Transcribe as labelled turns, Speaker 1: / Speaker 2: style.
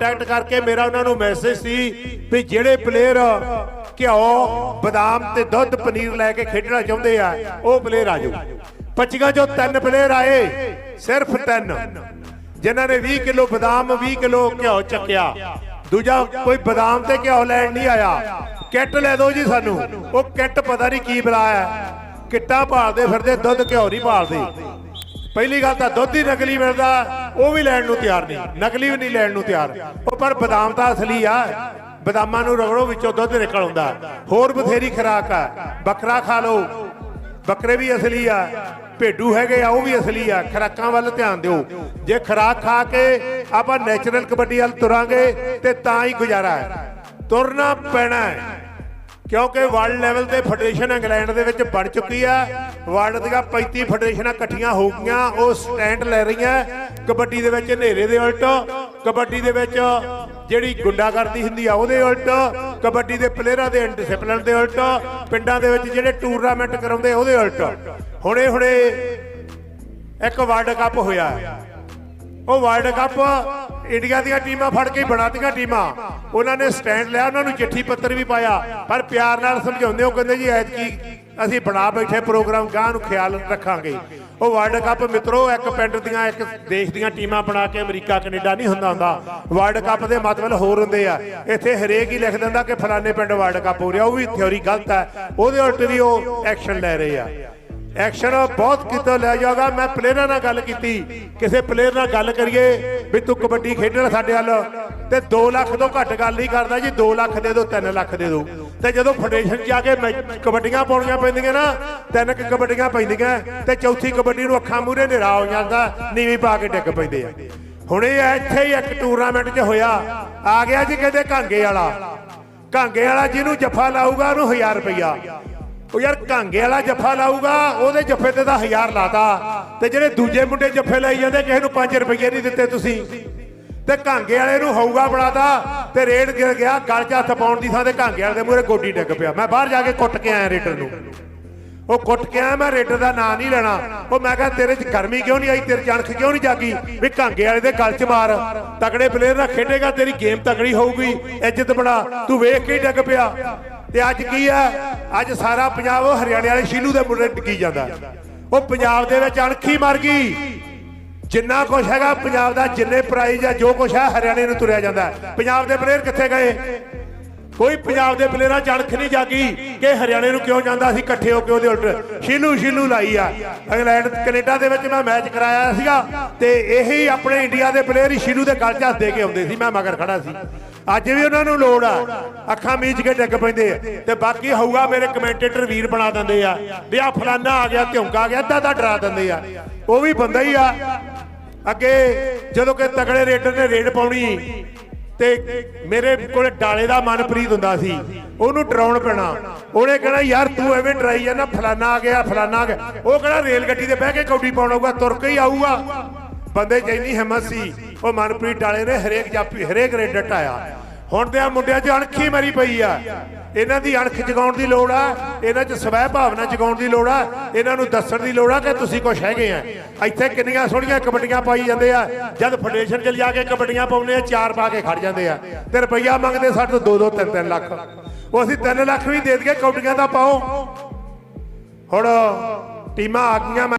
Speaker 1: Contact ਕਰਕੇ ਮੇਰਾ ਉਹਨਾਂ ਨੂੰ ਮੈਸੇਜ ਸੀ ਵੀ ਜਿਹੜੇ ਪਲੇਅਰ ਘਿਓ, ਬਦਾਮ ਤੇ ਦੁੱਧ ਪਨੀਰ ਲੈ ਕੇ ਖੇਡਣਾ ਚਾਹੁੰਦੇ ਆ, ਉਹ ਪਲੇਅਰ ਆ ਜਾਓ। 25 ਚੋਂ ਤਿੰਨ ਪਲੇਅਰ ਆਏ, ਸਿਰਫ ਤਿੰਨ। ਜਿਨ੍ਹਾਂ ਨੇ 20 ਕਿਲੋ ਬਦਾਮ 20 ਕਿਲੋ ਘਿਓ ਚੱਕਿਆ। ਦੂਜਾ ਕੋਈ ਬਦਾਮ ਤੇ ਘਿਓ ਲੈਣ ਨਹੀਂ ਆਇਆ। ਕਿੱਟ ਲੈ ਦਿਓ ਜੀ ਸਾਨੂੰ। ਉਹ ਕਿੱਟ ਪਤਾ ਨਹੀਂ ਕੀ ਬੁਲਾਇਆ ਕਿੱਟਾਂ ਭਾਲਦੇ ਫਿਰਦੇ, ਦੁੱਧ ਘਿਓ ਨਹੀਂ ਭਾਲਦੇ। ਪਹਿਲੀ ਗੱਲ ਤਾਂ ਦੁੱਧ ਹੀ ਨਕਲੀ ਮਿਲਦਾ। ਉਹ ਵੀ ਲੈਣ ਨੂੰ ਤਿਆਰ ਨਹੀਂ। ਨਕਲੀ ਵੀ ਨਹੀਂ ਲੈਣ ਨੂੰ ਤਿਆਰ। ਉਹ ਪਰ ਬਦਾਮ ਤਾਂ ਅਸਲੀ ਆ। ਬਦਾਮਾਂ ਨੂੰ ਰਗੜੋ ਵਿੱਚੋਂ ਦੁੱਧ ਨਿਕਲ ਆਉਂਦਾ। ਹੋਰ ਬਥੇਰੀ ਖਰਾਕ ਆ। ਬੱਕਰਾ ਖਾ ਲਓ। ਬੱਕਰੇ ਵੀ ਅਸਲੀ ਆ। ਭੇਡੂ ਹੈਗੇ ਆ, ਉਹ ਵੀ ਅਸਲੀ ਆ। ਖਰਾਕਾਂ ਵੱਲ ਧਿਆਨ ਦਿਓ। ਜੇ ਖਰਾਕ ਖਾ ਕੇ ਆਪਾਂ ਨੈਚੁਰਲ ਕਬੱਡੀ ਵੱਲ ਤੁਰਾਂਗੇ ਤੇ ਤਾਂ ਹੀ ਗੁਜ਼ਾਰਾ ਹੈ। ਤੁਰਨਾ ਪੈਣਾ ਹੈ। ਕਿਉਂਕਿ ਵਰਲਡ ਲੈਵਲ ਤੇ ਫੈਡਰੇਸ਼ਨ ਇੰਗਲੈਂਡ ਦੇ ਵਿੱਚ ਬਣ ਚੁੱਕੀ ਆ। ਵਰਲਡ ਦੀਆਂ 35 ਫੈਡਰੇਸ਼ਨਾਂ ਇਕੱਠੀਆਂ ਹੋ ਗਈਆਂ, ਉਹ ਸਟੈਂਡ ਲੈ ਰਹੀਆਂ। ਕਬੱਡੀ ਦੇ ਵਿੱਚ ਹਨੇਰੇ ਦੇ ਉਲਟ, ਕਬੱਡੀ ਦੇ ਵਿੱਚ ਜਿਹੜੀ ਗੁੰਡਾਗਰਦੀ ਹੁੰਦੀ ਆ ਉਹਦੇ ਉਲਟ, ਕਬੱਡੀ ਦੇ ਪਲੇਅਰਾਂ ਦੇ ਡਿਸਪਲਿਨ ਦੇ ਉਲਟ, ਪਿੰਡਾਂ ਦੇ ਵਿੱਚ ਜਿਹੜੇ ਟੂਰਨਾਮੈਂਟ ਕਰਾਉਂਦੇ ਉਹਦੇ ਉਲਟ। ਹੁਣੇ ਹੁਣੇ ਇੱਕ ਵਰਲਡ ਕੱਪ ਹੋਇਆ। ਉਹ ਵਰਲਡ ਕੱਪ ਇੰਡੀਆ ਦੀਆਂ ਟੀਮਾਂ ਫੜ ਕੇ ਬਣਾਤੀਆਂ ਟੀਮਾਂ। ਉਹਨਾਂ ਨੇ ਸਟੈਂਡ ਲਿਆ, ਉਹਨਾਂ ਨੂੰ ਚਿੱਠੀ ਪੱਤਰ ਵੀ ਪਾਇਆ। ਪਰ ਪਿਆਰ ਨਾਲ ਸਮਝਾਉਂਦੇ ਉਹ ਕਹਿੰਦੇ ਜੀ ਐਤਕੀ ਅਸੀਂ ਬਣਾ ਬੈਠੇ ਪ੍ਰੋਗਰਾਮ ਗਾਂ ਨੂੰ ਖਿਆਲ ਰੱਖਾਂਗੇ। ਉਹ ਵਰਲਡ ਕੱਪ ਮਿੱਤਰੋ, ਇੱਕ ਪਿੰਡ ਦੀਆਂ, ਇੱਕ ਦੇਸ਼ ਦੀਆਂ ਟੀਮਾਂ ਬਣਾ ਕੇ ਅਮਰੀਕਾ, ਕੈਨੇਡਾ ਨਹੀਂ ਹੁੰਦਾ ਹੁੰਦਾ। ਵਰਲਡ ਕੱਪ ਦੇ ਮਤਲਬ ਹੋਰ ਹੁੰਦੇ ਆ। ਇੱਥੇ ਹਰੇਕ ਹੀ ਲਿਖ ਦਿੰਦਾ ਕਿ ਫਲਾਣੇ ਪਿੰਡ ਵਰਲਡ ਕੱਪ ਹੋ ਰਿਹਾ, ਉਹ ਵੀ ਥਿਉਰੀ ਗਲਤ ਹੈ। ਉਹਦੇ ਉਲਟ ਵੀ ਉਹ ਐਕਸ਼ਨ ਲੈ ਰਹੇ ਆ। ਐਕਸ਼ਨ ਬਹੁਤ ਕੀਤਾ ਲਿਆ ਜਾਊਗਾ ਮੈਂ ਪਲੇਅਰਾਂ ਨਾਲ ਗੱਲ ਕੀਤੀ। ਕਿਸੇ ਪਲੇਅਰ ਨਾਲ ਗੱਲ ਕਰੀਏ ਵੀ ਤੂੰ ਕਬੱਡੀ ਖੇਡਣ ਸਾਡੇ ਵੱਲ ਤੇ 2 ਲੱਖ ਤੋਂ ਘੱਟ ਗੱਲ ਨਹੀਂ ਕਰਦਾ ਜੀ। 2 ਲੱਖ ਦੇ ਦਿਓ 3 ਲੱਖ ਦੇ ਦਿਓ ਤੇ ਜਦੋਂ ਫੈਡਰੇਸ਼ਨ ਜਾ ਕੇ ਕਬੱਡੀਆਂ ਪਾਉਣੀਆਂ ਪੈਂਦੀਆਂ ਨਾ, ਤਿੰਨ ਕੁ ਕਬੱਡੀਆਂ ਪੈਂਦੀਆਂ ਤੇ ਚੌਥੀ ਕਬੱਡੀ ਨੂੰ ਅੱਖਾਂ ਮੂਹਰੇ ਨਿਰਾ ਹੋ ਜਾਂਦਾ, ਨੀਵੀਂ ਪਾ ਕੇ ਡਿੱਗ ਪੈਂਦੇ ਆ। ਹੁਣ ਇਹ ਇੱਥੇ ਹੀ ਇੱਕ ਟੂਰਨਾਮੈਂਟ 'ਚ ਹੋਇਆ। ਆ ਗਿਆ ਜੀ ਕਹਿੰਦੇ ਕਾਂਗੇ ਵਾਲਾ। ਕਾਂਗੇ ਵਾਲਾ ਜਿਹਨੂੰ ਜੱਫਾ ਲਾਊਗਾ, ਉਹਨੂੰ 1000 ਰੁਪਈਆ। ਉਹ ਯਾਰ ਕਾਂਗੇ ਵਾਲਾ ਜੱਫਾ ਲਾਊਗਾ, ਉਹਦੇ ਜੱਫੇ ਤੇ ਤਾਂ 1000 ਲਾਤਾ। ਤੇ ਜਿਹੜੇ ਦੂਜੇ ਮੁੰਡੇ ਜੱਫੇ ਲਾਈ ਜਾਂਦੇ, ਕਿਸੇ ਨੂੰ 5 ਰੁਪਏ ਨਹੀਂ ਦਿੱਤੇ ਤੁਸੀਂ। ਤੇ ਕਾਂਗੇ ਵਾਲੇ ਨੂੰ ਹੋਊਗਾ ਬਣਾਤਾ, ਤੇ ਰੇਡ ਗਿਰ ਗਿਆ, ਗਲ 'ਚ ਹੱਥ ਪਾਉਣ ਦੀ ਥਾਂ ਤੇ ਕਾਂਗੇ ਵਾਲੇ ਦੇ ਮੂਹਰੇ ਗੋਡੀ ਡਿੱਗ ਪਿਆ। ਮੈਂ ਬਾਹਰ ਜਾ ਕੇ ਕੁੱਟ ਕੇ ਆਇਆ ਰੇਟਰ ਨੂੰ। ਉਹ ਕੁੱਟ ਕੇ ਆਇਆ, ਮੈਂ ਰੇਟਰ ਦਾ ਨਾਂ ਨਹੀਂ ਲੈਣਾ। ਉਹ ਮੈਂ ਕਿਹਾ, ਤੇਰੇ 'ਚ ਗਰਮੀ ਕਿਉਂ ਨਹੀਂ ਆਈ? ਤੇਰੇ 'ਚ ਅਣਖ ਕਿਉਂ ਨਹੀਂ ਜਾਗੀ? ਵੀ ਕਾਂਗੇ ਵਾਲੇ ਦੇ ਗਲ 'ਚ ਮਾਰ। ਤਕੜੇ ਪਲੇਅਰ ਨਾਲ ਖੇਡੇਗਾ, ਤੇਰੀ ਗੇਮ ਤਕੜੀ ਹੋਊਗੀ। ਇੱਜ਼ਤ ਬਣਾ। ਤੂੰ ਵੇਖ ਕੇ ਡਿੱਗ ਪਿਆ। ਤੇ ਅੱਜ ਕੀ ਆ? ਅੱਜ ਸਾਰਾ ਪੰਜਾਬ ਹਰਿਆਣੇ ਵਾਲੇ ਸ਼ੀਲੂ ਦੇ ਮੁੰਡੇ ਟਿੱਕੀ ਜਾਂਦਾ। ਉਹ ਪੰਜਾਬ ਦੇ ਵਿੱਚ ਅਣਖੀ ਮਰ ਗਈ। ਜਿੰਨਾ ਕੁਛ ਹੈਗਾ ਪੰਜਾਬ ਦਾ, ਜਿੰਨੇ ਪ੍ਰਾਈਜ਼ ਆ, ਜੋ ਕੁਛ ਹੈ ਹਰਿਆਣੇ ਨੂੰ ਤੁਰਿਆ ਜਾਂਦਾ। ਪੰਜਾਬ ਦੇ ਪਲੇਅਰ ਕਿੱਥੇ ਗਏ? ਕੋਈ ਪੰਜਾਬ ਦੇ ਪਲੇਅਰਾਂ ਚ ਅਣਖ ਨਹੀਂ ਜਾਗੀ ਕਿ ਹਰਿਆਣੇ ਨੂੰ ਕਿਉਂ ਜਾਂਦਾ ਸੀ, ਇਕੱਠੇ ਹੋ ਕੇ ਉਹਦੇ ਉਲਟ। ਸ਼ੀਲੂ ਸ਼ੀਲੂ ਲਾਈ ਆ। ਇੰਗਲੈਂਡ, ਕੈਨੇਡਾ ਦੇ ਵਿੱਚ ਮੈਂ ਮੈਚ ਕਰਾਇਆ ਸੀਗਾ ਤੇ ਇਹੀ ਆਪਣੇ ਇੰਡੀਆ ਦੇ ਪਲੇਅਰ ਹੀ ਸ਼ੀਲੂ ਦੇ ਗਲ 'ਚ ਹੱਥ ਦੇ ਕੇ ਆਉਂਦੇ ਸੀ। ਮੈਂ ਮਗਰ ਖੜਾ ਸੀ। ਅੱਜ ਵੀ ਉਹਨਾਂ ਨੂੰ ਲੋੜ ਆ। ਅੱਖਾਂ ਮੀਚ ਕੇ ਡਿੱਗ ਪੈਂਦੇ ਆ। ਤੇ ਬਾਕੀ ਹੋਊਗਾ ਮੇਰੇ ਕਮੈਂਟੇਟਰ ਵੀਰ ਬਣਾ ਦਿੰਦੇ ਆ ਵੀ ਆ ਫਲਾਨਾ ਆ ਗਿਆ, ਧਿਉਂਕਾ ਆ ਗਿਆ, ਅੱਧਾ ਤਾਂ ਡਰਾ ਦਿੰਦੇ ਆ। ਉਹ ਵੀ ਬੰਦਾ ਹੀ ਆ। ਅੱਗੇ ਜਦੋਂ ਕਿ ਤਗੜੇ ਰੇਡਰ ਨੇ ਰੇਡ ਪਾਉਣੀ, ਤੇ ਮੇਰੇ ਕੋਲ ਡਾਲੇ ਦਾ ਮਨਪ੍ਰੀਤ ਹੁੰਦਾ ਸੀ, ਉਹਨੂੰ ਡਰਾਉਣ ਪੈਣਾ। ਉਹਨੇ ਕਹਿਣਾ, ਯਾਰ ਤੂੰ ਐਵੇਂ ਡਰਾਈ ਜਾਂਦਾ, ਫਲਾਨਾ ਆ ਗਿਆ, ਫਲਾਨਾ ਆ ਗਿਆ। ਉਹ ਕਿਹੜਾ ਰੇਲ ਗੱਡੀ ਤੇ ਬਹਿ ਕੇ ਕੌਡੀ ਪਾਉਣ ਆਊਗਾ, ਤੁਰ ਕੇ ਹੀ ਆਊਗਾ। ਬੰਦੇ 'ਚ ਹਿੰਮਤ ਸੀ। ਉਹ ਮਨਪ੍ਰੀਤ ਡਾਲੇ ਨੇ ਹਰੇਕ ਜਾਪੀ, ਹਰੇਕ ਰੇਡ ਟਾਇਆ। ਹੁਣ ਤੇ ਆ ਮੁੰਡਿਆਂ 'ਚ ਅਣਖੀ ਮਰੀ ਪਈ ਆ। ਇਹਨਾਂ ਦੀ ਅਣਖ ਜਗਾਉਣ ਦੀ ਲੋੜ ਆ, ਇਹਨਾਂ 'ਚ ਸਵੈ ਭਾਵਨਾ ਜਗਾਉਣ ਦੀ ਲੋੜ ਆ, ਇਹਨਾਂ ਨੂੰ ਦੱਸਣ ਦੀ ਲੋੜ ਆ ਕਿ ਤੁਸੀਂ ਕੁਛ ਹੈਗੇ ਆ। ਇੱਥੇ ਕਿੰਨੀਆਂ ਸੋਹਣੀਆਂ ਕਬੱਡੀਆਂ ਪਾਈ ਜਾਂਦੇ ਆ, ਜਦ ਫੈਡਰੇਸ਼ਨ 'ਚ ਲਿਆ ਕੇ ਕਬੱਡੀਆਂ ਪਾਉਂਦੇ ਆ, ਚਾਰ ਪਾ ਕੇ ਖੜ ਜਾਂਦੇ ਆ। ਤੇ ਰੁਪਈਆ ਮੰਗਦੇ ਸਾਡੇ ਤੋਂ 2-2 3-3 ਲੱਖ। ਉਹ ਅਸੀਂ 3 ਲੱਖ ਵੀ ਦੇ ਦਈਏ, ਕਬੱਡੀਆਂ ਦਾ ਪਾਓ। ਹੁਣ ਟੀਮਾਂ ਆ ਗਈਆਂ, ਮੈਂ